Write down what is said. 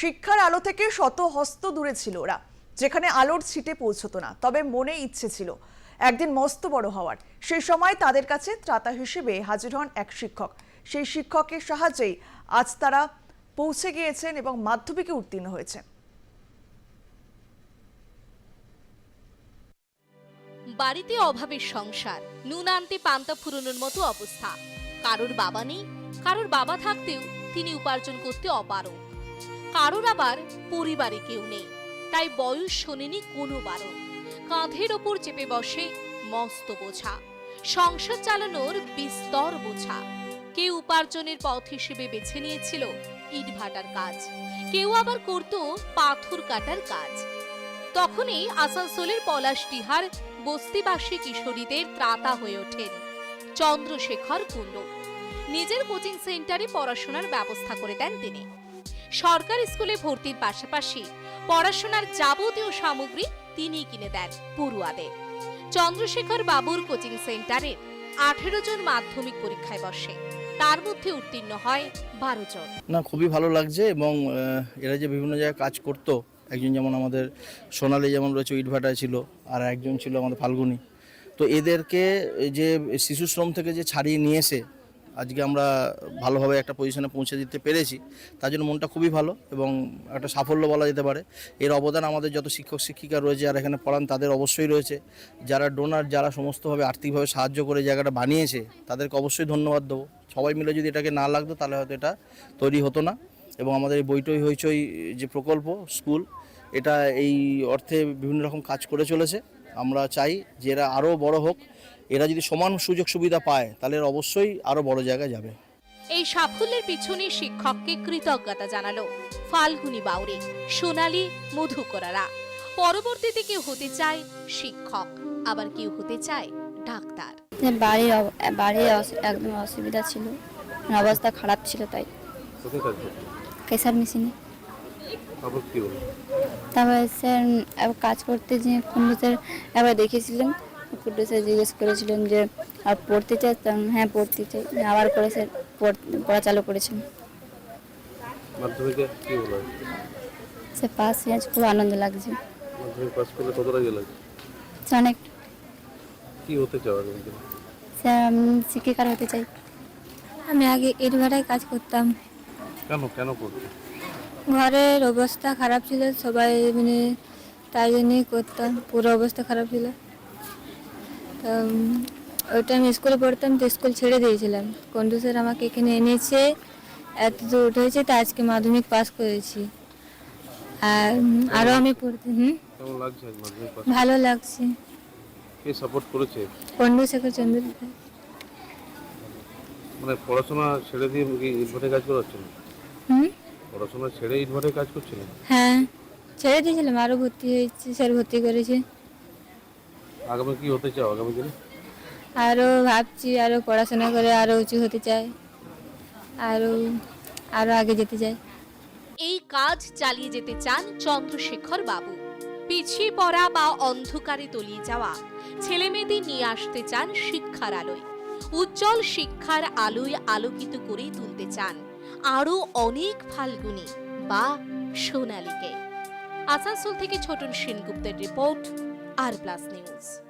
শিক্ষার আলো থেকে শত হস্ত দূরে ছিল ওরা, যেখানে আলোর ছিটে পৌঁছতো না, তবে মনে ইচ্ছে ছিল। একদিন মস্ত বড় হওয়ার। সেই সময় তাদের কাছে ত্রাতা হিসেবে হাজির হন এক শিক্ষক। সেই শিক্ষকের সাহায্যেই আজ তারা পৌঁছে গিয়েছেন এবং মাধ্যমিকে উত্তীর্ণ হয়েছেন বাড়িতে অভাবের সংসার, নুন আনতে পান্তা ফুরোনোর মতো অবস্থা। কারোর বাবা নেই, কারোর বাবা থাকতেও তিনি উপার্জন করতে অপারক কারোর আবার পরিবারে কেউ নেই। তাই বয়স শোনেনি কোনো বারণ কাঁধের ওপর চেপে বসে মস্ত বোঝা। সংসার চালানোর বিস্তর বোঝা। কেউ উপার্জনের পথ হিসেবে বেছে নিয়েছিল ইটভাটার কাজ। কেউ আবার করত পাথর কাটার কাজ। তখনই আসানসোলের পলাশটিহার বস্তিবাসী কিশোরীদের ত্রাতা হয়ে ওঠেন চন্দ্রশেখর কুণ্ডু। নিজের কোচিং সেন্টারে পড়াশোনার ব্যবস্থা করে দেন তিনি। সরকারি স্কুলে ভর্তির পাশাপাশি পড়াশোনার যাবতীয় সামগ্রী তিনি কিনে দেন পড়ুয়াদের। চন্দ্রশেখর বাবুর কোচিং সেন্টারে আঠেরো জন মাধ্যমিক পরীক্ষায় বসে। তার মধ্যে উত্তীর্ণ হয় বারো জন। না, খুবই ভালো লাগছে এবং এরা যে বিভিন্ন জায়গায় কাজ করতো, একজন যেমন আমাদের সোনালি যেমন রয়েছে ইটভাটায় ছিল, আর একজন ছিল আমাদের ফাল্গুনি। তো এদেরকে যে শিশু শ্রম থেকে যে ছাড়িয়ে নিয়ে এসে আজকে আমরা ভালোভাবে একটা পজিশনে পৌঁছে দিতে পেরেছি। তার জন্য মনটা খুবই ভালো এবং একটা সাফল্য বলা যেতে পারে। এর অবদান আমাদের যত শিক্ষক, শিক্ষিকা রয়েছে আর এখানে পড়ান, তাদের অবশ্যই রয়েছে। যারা ডোনার যারা সমস্তভাবে আর্থিকভাবে সাহায্য করে জায়গাটা বানিয়েছে, তাদেরকে অবশ্যই ধন্যবাদ দেবো। সবাই মিলে যদি এটাকে না লাগতো, তাহলে হয়তো এটা তৈরি হতো না এবং আমাদের এই বইটই হইচই যে প্রকল্প, স্কুল, এটা এই অর্থে বিভিন্ন রকম কাজ করে চলেছে। আমরা চাই যে এরা আরও বড় হোক। এরা যদি সমান সুযোগ সুবিধা পায় তাহলে অবশ্যই আরও বড় জায়গায় যাবে। এই সাফল্যের পিছনে শিক্ষককে কৃতজ্ঞতা জানালো ফাল্গুনি বাউরি সোনালী মধুকরারা। পরবর্তীতে কেউ হতে চায় শিক্ষক আবার কেউ হতে চায় ডাক্তার। বাড়ির বাড়ির একদম অসুবিধা ছিল অবস্থা খারাপ ছিল তাই। কেসার মেশিনে। তারপর স্যার কাজ করতে যে স্যার একবার দেখেছিলেন কুন্ডু স্যার জিজ্ঞেস করেছিলেন যে আর পড়তে চাই হ্যাঁ পড়তে চাই। আবার করে স্যার পড়- পড়া চালু করেছেন। মাধ্যমিকে কি হলো? সে পাস আজ খুব আনন্দ লাগছে। মাধ্যমিক পাস করলে কতটা গেল সে অনেক। কি হতে চাও আগামী দিনে? স্যার আমি শিক্ষিকার হতে চাই। আমি আগে এর ভাড়ায় কাজ করতাম। কেন কেন করছ? ঘরের অবস্থা খারাপ ছিল সবাই মানে তাই জন্যই করতাম পুরো অবস্থা খারাপ ছিল। ওইটা আমি স্কুলে পড়তাম তো স্কুল ছেড়ে দিয়েছিলাম। কন্ডু স্যার আমাকে এখানে এনেছে এত দূর উঠেছে তা আজকে মাধ্যমিক পাস করেছি। আর আরও আমি পড়তে হুম? ভালো লাগছে। কে সাপোর্ট করেছে? কন্ডু শেখর চন্দ্র। মানে পড়াশোনা ছেড়ে দিয়ে কি ইটভাটে কাজ করাচ্ছে না হুম? পড়াশোনা ছেড়ে ইটভাটে কাজ করছে না হ্যাঁ ছেড়ে দিয়েছিলাম আরও ভর্তি হয়েছে স্যার ভর্তি করেছে। আগামী কি হতে চাও আগামী দিনে? আরও ভাবছি আরও পড়াশোনা করে আরও উঁচু হতে চাই আরও আরও আগে যেতে চাই। এই কাজ চালিয়ে যেতে চান চন্দ্রশেখর বাবু। পিছিয়ে পড়া বা অন্ধকারে তলিয়ে যাওয়া। ছেলে মেয়েদের নিয়ে আসতে চান শিক্ষার আলোয়। উজ্জ্বল শিক্ষার আলোয় আলোকিত করে তুলতে চান আরও অনেক ফাল্গুনি বা সোনালীকে। আসানসোল থেকে ছোটন সেনগুপ্তের রিপোর্ট R Plus News.